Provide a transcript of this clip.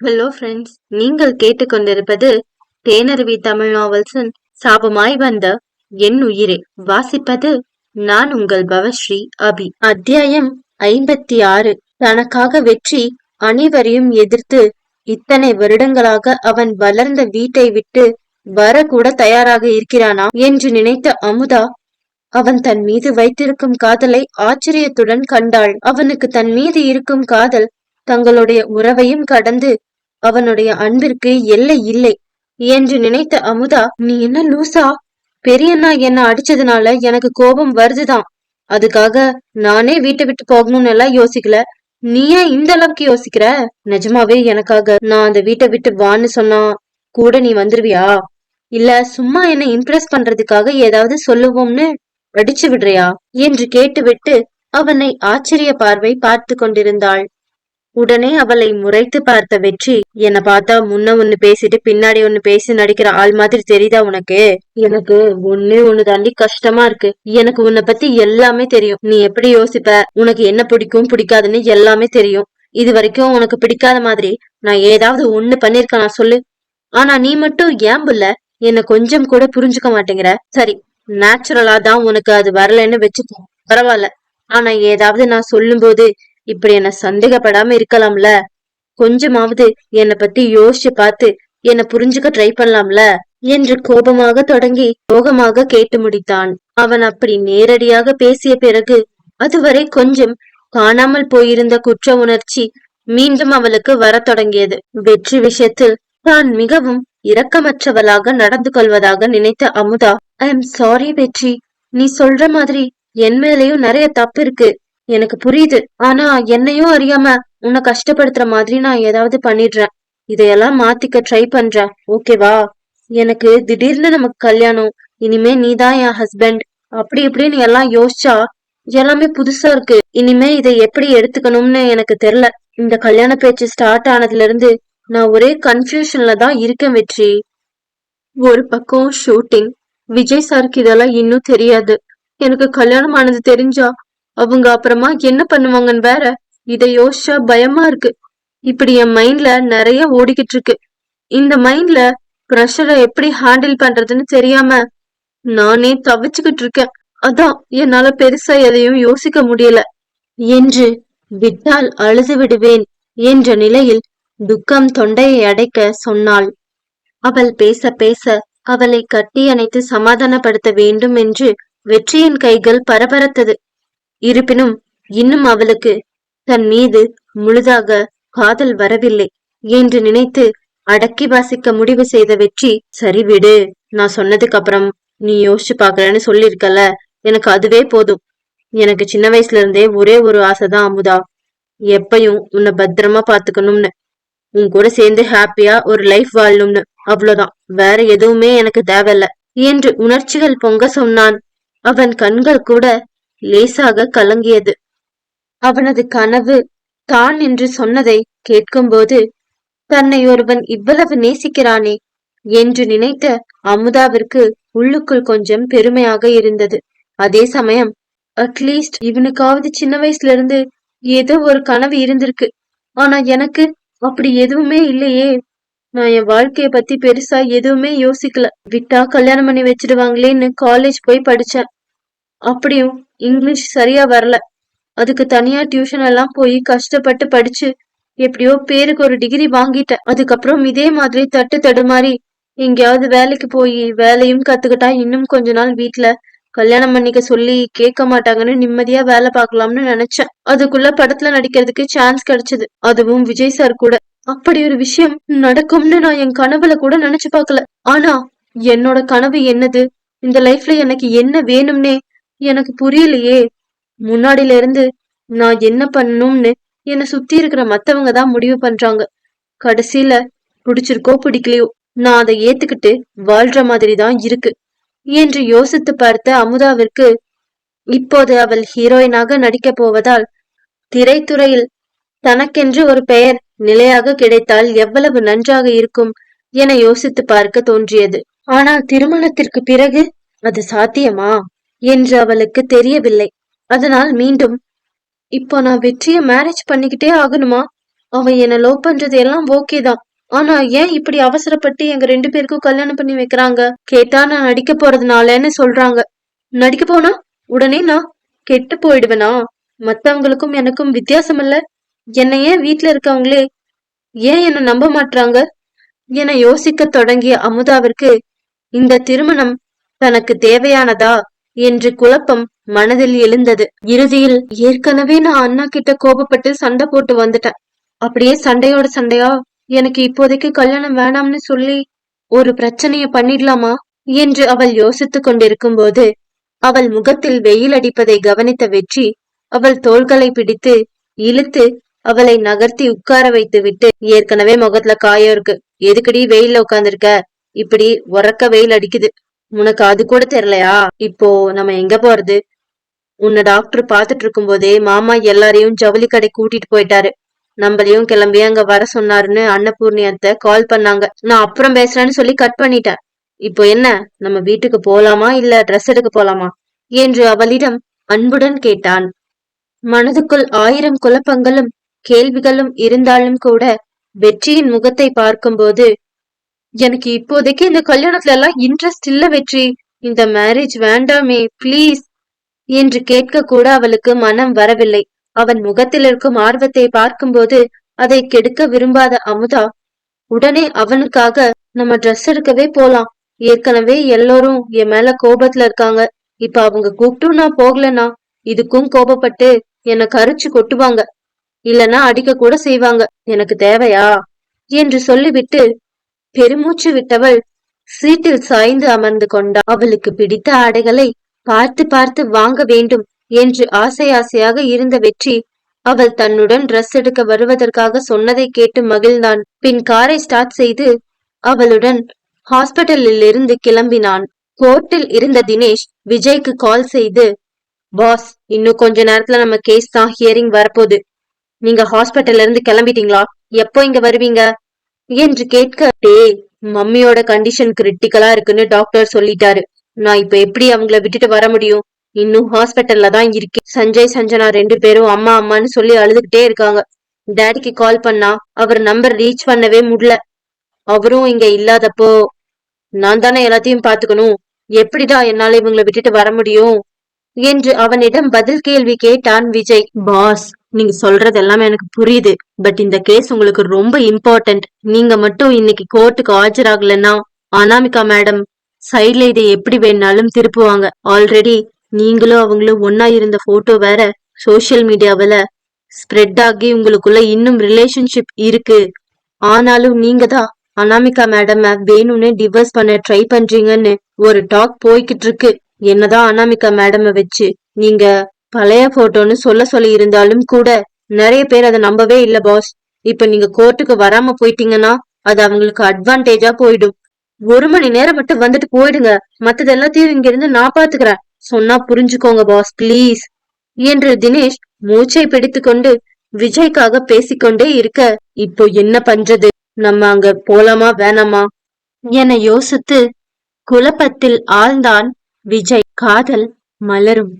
Hello friends நீங்கள் கேட்டுக்கொண்டிருப்பது தேனருவி தமிழ் நாவல்ஸின் சாபமாய் வந்த என் உயிரே. வாசிப்பது நான் உங்கள் பவஸ்ரீ அபி. அத்தியாயம் ஐம்பத்தி ஆறு தனக்காக வெற்றி அனைவரையும் எதிர்த்து இத்தனை வருடங்களாக அவன் வளர்ந்த வீட்டை விட்டு வரக்கூட தயாராக இருக்கிறானா என்று நினைத்த அமுதா அவன் தன் மீது வைத்திருக்கும் காதலை ஆச்சரியத்துடன் கண்டாள். அவனுக்கு தன் மீது இருக்கும் காதல் தங்களுடைய உறவையும் கடந்து அவனுடைய அன்பிற்கு எல்லை இல்லை. என்று நினைத்த அமுதா நீ என்ன லூசா? பெரியண்ணா என்ன அடிச்சதுனால எனக்கு கோபம் வருதுதான். அதுக்காக நானே வீட்டை விட்டு போகணும்னு எல்லாம் யோசிக்கல. நீ ஏன் இந்த அளவுக்கு யோசிக்கிற? நிஜமாவே எனக்காக நான் அந்த வீட்டை விட்டு வான்னு சொன்னா கூட நீ வந்துருவியா? இல்ல சும்மா என்ன இம்ப்ரெஸ் பண்றதுக்காக ஏதாவது சொல்லுவோம்னு அடிச்சு விடுறியா? என்று கேட்டுவிட்டு அவனை ஆச்சரிய பார்வை பார்த்து கொண்டிருந்தாள். உடனே அவளை முறைத்து பார்த்த வெற்றி என்ன பார்த்தா முன்ன ஒண்ணு பேசிட்டு பின்னாடி ஒண்ணு பேசி நடிக்கிற ஆள் மாதிரி தெரியுதா உனக்கு? எனக்கு ஒண்ணு ஒண்ணு தாண்டி கஷ்டமா இருக்கு. எனக்கு உன்னை பத்தி எல்லாமே தெரியும். நீ எப்படி யோசிப்ப? உனக்கு என்ன பிடிக்கும் பிடிக்காதுன்னு எல்லாமே தெரியும். இது வரைக்கும் உனக்கு பிடிக்காத மாதிரி நான் ஏதாவது ஒண்ணு பண்ணிருக்கேன் சொல்லு. ஆனா நீ மட்டும் ஏன் புள்ள? என்ன கொஞ்சம் கூட புரிஞ்சுக்க மாட்டேங்கிற. சரி நேச்சுரலா தான் உனக்கு அது வரலன்னு வச்சுக்கோ. பரவாயில்ல. ஆனா ஏதாவது நான் சொல்லும் போது இப்படி என்ன சந்தேகப்படாம இருக்கலாம்ல? கொஞ்சமாவது என்னை பத்தி யோசிச்சு பார்த்து என்ன புரிஞ்சுக்க ட்ரை பண்ணலாம்ல? என்று கோபமாக தொடங்கி யோகமாக கேட்டு முடித்தான். அவன் அப்படி நேரடியாக பேசிய பிறகு அதுவரை கொஞ்சம் காணாமல் போயிருந்த குற்ற உணர்ச்சி மீண்டும் அவளுக்கு வர தொடங்கியது. வெற்றி விஷயத்தில் தான் மிகவும் இரக்கமற்றவளாக நடந்து கொள்வதாக நினைத்த அமுதா ஐ எம் சாரி வெற்றி. நீ சொல்ற மாதிரி என் மேலேயும் நிறைய தப்பு இருக்கு. எனக்கு புரியுது. ஆனா என்னையும் அறியாம உன்னை கஷ்டப்படுத்துற மாதிரி நான் ஏதாவது பண்ணிடுறேன். இதையெல்லாம் மாத்திக்க ட்ரை பண்றேன். ஓகேவா எனக்கு திடீர்னு நமக்கு கல்யாணம். இனிமே நீதான் என் ஹஸ்பண்ட் அப்படி இப்படின்னு எல்லாம் யோசிச்சா எல்லாமே புதுசா இருக்கு. இனிமே இதை எப்படி எடுத்துக்கணும்னு எனக்கு தெரியல. இந்த கல்யாண பேச்சு ஸ்டார்ட் ஆனதுல இருந்து நான் ஒரே கன்ஃபியூஷன்ல தான் இருக்கேன் வெற்றி. ஒரு பக்கம் ஷூட்டிங் விஜய் சாருக்கு இதெல்லாம் இன்னும் தெரியாது. எனக்கு கல்யாணம் ஆனது தெரிஞ்சா அவங்க அப்புறமா என்ன பண்ணுவாங்கன்னு வேற? இதை யோசிச்சா பயமா இருக்கு. இப்படி என் மைண்ட்ல நிறைய ஓடிக்கிட்டு இருக்கு. இந்த மைண்ட்ல ப்ரெஷரை எப்படி ஹேண்டில் பண்றதுன்னு தெரியாம நானே தவிச்சுக்கிட்டு இருக்கேன். அதான் என்னால பெருசா எதையும் யோசிக்க முடியல. என்று விட்டால் அழுது விடுவேன் என்ற நிலையில் துக்கம் தொண்டையை அடைக்க சொன்னாள். அவள் பேச பேச அவளை கட்டி அணைத்து சமாதானப்படுத்த வேண்டும் என்று வெற்றியின் கைகள் பரபரத்தது. இருப்பினும் இன்னும் அவளுக்கு தன் மீது முழுதாக காதல் வரவில்லை என்று நினைத்து அடக்கி வாசிக்க முடிவு செய்த வெற்றி சரி விடு நான் சொன்னதுக்கு அப்புறம் நீ யோசிச்சு பாக்குறேன்னு சொல்லிருக்கல எனக்கு அதுவே போதும். எனக்கு சின்ன வயசுல இருந்தே ஒரே ஒரு ஆசைதான் அமுதா. எப்பையும் உன்னை பத்திரமா பாத்துக்கணும்னு உன் கூட சேர்ந்து ஹாப்பியா ஒரு லைஃப் வாழணும்னு. அவ்வளவுதான். வேற எதுவுமே எனக்கு தேவையில்ல. என்று உணர்ச்சிகள் பொங்க சொன்னான். அவன் கண்கள் கூட லேசாக கலங்கியது. அவனது கனவு தான் என்று சொன்னதை கேட்கும்போது தன்னை ஒருவன் இவ்வளவு நேசிக்கிறானே என்று நினைத்த அமுதாவிற்கு உள்ளுக்குள் கொஞ்சம் பெருமையாக இருந்தது. அதே சமயம் அட்லீஸ்ட் இவனுக்காவது சின்ன வயசுல இருந்து ஏதோ ஒரு கனவு இருந்திருக்கு. ஆனா எனக்கு அப்படி எதுவுமே இல்லையே. நான் என் வாழ்க்கைய பத்தி பெருசா எதுவுமே யோசிக்கல. விட்டா கல்யாணம் பண்ணி வச்சிருவாங்களேன்னு காலேஜ் போய் படிச்சேன். அப்படியும் இங்கிலீஷ் சரியா வரல. அதுக்கு தனியா டியூஷன் எல்லாம் போய் கஷ்டப்பட்டு படிச்சு எப்படியோ பேருக்கு ஒரு டிகிரி வாங்கிட்டேன். அதுக்கப்புறம் இதே மாதிரி தட்டு தடுமாறி எங்கேயாவது வேலைக்கு போய் வேலையும் கத்துக்கிட்டா இன்னும் கொஞ்ச நாள் வீட்டுல கல்யாணம் பண்ணிக்க சொல்லி கேட்க மாட்டாங்கன்னு நிம்மதியா வேலை பார்க்கலாம்னு நினைச்சேன். அதுக்குள்ள படத்துல நடிக்கிறதுக்கு சான்ஸ் கிடைச்சது. அதுவும் விஜய் சார் கூட. அப்படி ஒரு விஷயம் நடக்கும்னு நான் என் கனவுல கூட நினைச்சு பார்க்கல. ஆனா என்னோட கனவு என்னது? இந்த லைஃப்ல எனக்கு என்ன வேணும்னே எனக்கு புரியலையே. முன்னாடில இருந்து நான் என்ன பண்ணணும்னு என்னை சுத்தி இருக்கிற மத்தவங்க தான் முடிவு பண்றாங்க. கடைசியில பிடிச்சிருக்கோ பிடிக்கலையோ நான் அதை ஏத்துக்கிட்டு வாழ்ற மாதிரி தான் இருக்கு. என்று யோசித்து பார்த்த அமுதாவிற்கு இப்போது அவள் ஹீரோயினாக நடிக்கப் போவதால் திரைத்துறையில் தனக்கென்று ஒரு பெயர் நிலையாக கிடைத்தால் எவ்வளவு நன்றாக இருக்கும் என யோசித்து பார்க்க தோன்றியது. ஆனால் திருமணத்திற்கு பிறகு அது சாத்தியமா? என்று அவளுக்கு தெரியவில்லை. அதனால் மீண்டும் இப்போ நான் வெற்றியை மேரேஜ் பண்ணிக்கிட்டே ஆகணுமா? அவன் என்ன லவ் பண்றது எல்லாம் ஓகே தான். ஆனா ஏன் இப்படி அவசரப்பட்டு எங்க ரெண்டு பேருக்கும் கல்யாணம் பண்ணி வைக்கிறாங்க? கேட்டா நான் நடிக்க போறதுனாலன்னு சொல்றாங்க. நடிக்க போனா? உடனே நான் கெட்டு போயிடுவேனா? மத்தவங்களுக்கும் எனக்கும் வித்தியாசம் இல்ல. என்னை ஏன் வீட்டுல இருக்கவங்களே ஏன் என்ன நம்ப மாட்டாங்க என யோசிக்க தொடங்கிய அமுதாவிற்கு இந்த திருமணம் தனக்கு தேவையானதா? என்று குழப்பம் மனதில் எழுந்தது. இறுதியில் ஏற்கனவே நான் அண்ணா கிட்ட கோபப்பட்டு சண்டை போட்டு வந்துட்டேன். அப்படியே சண்டையோட சண்டையா? எனக்கு இப்போதைக்கு கல்யாணம் வேணாம்னு சொல்லி ஒரு பிரச்சனைய பண்ணிடலாமா? என்று அவள் யோசித்துக் கொண்டிருக்கும் போது அவள் முகத்தில் வெயில் அடிப்பதை கவனித்த வெற்றி அவள் தோள்களை பிடித்து இழுத்து அவளை நகர்த்தி உட்கார வைத்து விட்டு ஏற்கனவே முகத்துல காயம் இருக்கு. எதுக்கடி வெயில்ல உட்கார்ந்திருக்க? இப்படி உறக்க வெயில் அடிக்குது. உனக்கு அது கூட தெரியலையா? இப்போ நம்ம எங்க போறது? உன்னை டாக்டர் பாத்துட்டு இருக்கும் போதே மாமா எல்லாரையும் ஜவுளி கடை கூட்டிட்டு போயிட்டாரு. நம்மளையும் கிளம்பி அங்க வர சொன்னாருன்னு அன்னபூர்ணி அத்தை கால் பண்ணாங்க. நான் அப்புறம் பேசுறேன்னு சொல்லி கட் பண்ணிட்டேன். இப்போ என்ன? நம்ம வீட்டுக்கு போலாமா இல்ல ட்ரெஸ் எடுக்க போலாமா? என்று அவளிடம் அன்புடன் கேட்டான். மனதுக்குள் ஆயிரம் குழப்பங்களும் கேள்விகளும் இருந்தாலும் கூட வெற்றியின் முகத்தை பார்க்கும்போது எனக்கு இப்போதைக்கு இந்த கல்யாணத்துல எல்லாம் இன்ட்ரெஸ்ட் இல்ல வெற்றி. இந்த மேரேஜ் வேண்டாமே ப்ளீஸ் என்று கேட்க கூட அவளுக்கு மனம் வரவில்லை. அவன் முகத்தில் இருக்கும் ஆர்வத்தை பார்க்கும்போது அதை கெடுக்க விரும்பாத அமுதா உடனே அவனுக்காக நம்ம ட்ரெஸ் எடுக்கவே போலாம். ஏற்கனவே எல்லோரும் என் மேல கோபத்துல இருக்காங்க. இப்ப அவங்க கூப்பிட்டும் நான் போகலனா இதுக்கும் கோபப்பட்டு என்ன கரிச்சு கொட்டுவாங்க. இல்லனா அடிக்க கூட செய்வாங்க. எனக்கு தேவையா? என்று சொல்லிவிட்டு பெருமூச்சு விட்டவள் சீட்டில் சாய்ந்து அமர்ந்து கொண்டாள் அவளுக்கு பிடித்த ஆடைகளை பார்த்து பார்த்து வாங்க வேண்டும் என்று ஆசை ஆசையாக இருந்த வெற்றி அவள் தன்னுடன் ட்ரெஸ் எடுக்க வருவதற்காக சொன்னதை கேட்டு மகிழ்ந்தான். பின் காரை ஸ்டார்ட் செய்து அவளுடன் ஹாஸ்பிட்டலில் இருந்து கிளம்பினான். கோர்ட்டில் இருந்த தினேஷ் விஜய்க்கு கால் செய்து பாஸ் இன்னும் கொஞ்ச நேரத்துல நம்ம கேஸ் தான் ஹியரிங் வரப்போகுது. நீங்க ஹாஸ்பிட்டல்ல இருந்து கிளம்பிட்டீங்களா? எப்போ இங்க வருவீங்க? என்று கேட்க டே மம்மியோட கண்டிஷன் கிரிட்டிக்கலா இருக்குன்னு டாக்டர் சொல்லிட்டாரு. நான் இப்ப எப்படி அவங்கள விட்டுட்டு வர முடியும்? இன்னும் ஹாஸ்பிட்டல்ல தான் இருக்கேன். சஞ்சய் சஞ்சனா ரெண்டு பேரும் அம்மா அம்மான்னு சொல்லி அழுதுகிட்டே இருக்காங்க. டேடிக்கு கால் பண்ணா அவர் நம்பர் ரீச் பண்ணவே முடியல. அவரும் இங்க இல்லாதப்போ நான் தானே எல்லாத்தையும் பாத்துக்கணும் எப்படிடா என்னால இவங்களை விட்டுட்டு வர முடியும்? என்று அவனிடம் பதில் கேள்வி கேட்டான் விஜய். பாஸ் நீங்க சொல்றது எல்லாமே எனக்கு புரியுது. பட் இந்த கேஸ் உங்களுக்கு ரொம்ப இம்பார்ட்டன்ட் நீங்க மட்டும் இன்னைக்கு கோர்ட்டுக்கு ஆஜராகலன்னா அனாமிகா மேடம் சைட்ல இதை எப்படி வேணாலும் திருப்புவாங்க. ஆல்ரெடி நீங்களும் அவங்களும் ஒன்னா இருந்த போட்டோ வேற சோசியல் மீடியாவில ஸ்ப்ரெட் ஆகி உங்களுக்குள்ள இன்னும் ரிலேஷன்ஷிப் இருக்கு. ஆனாலும் நீங்க தான் அனாமிகா மேடம் வேணும்னு டிவர்ஸ் பண்ண ட்ரை பண்றீங்கன்னு ஒரு டாக் போய்கிட்டு இருக்கு. என்னதான் அனாமிகா மேடம் வச்சு நீங்க பழைய போட்டோன்னு சொல்ல சொல்லி இருந்தாலும் கூட நிறைய பேர் அதை நம்பவே இல்ல பாஸ் இப்ப நீங்க கோர்ட்டுக்கு வராம போயிட்டீங்கன்னா அது அவங்களுக்கு அட்வான்டேஜா போயிடும். ஒரு மணி நேரம் மட்டும் வந்துட்டு போயிடுங்க. மத்தது எல்லாத்தையும் இங்க இருந்து நான் பாத்துக்கிறேன். சொன்னா புரிஞ்சுக்கோங்க பாஸ் ப்ளீஸ் என்று தினேஷ் மூச்சை பிடித்து கொண்டு விஜய்க்காக பேசிக்கொண்டே இருக்க இப்போ என்ன பண்றது? நம்ம அங்க போலாமா வேணாமா? என யோசித்து குழப்பத்தில் ஆழ்ந்தான் விஜய். காதல் மலரும்.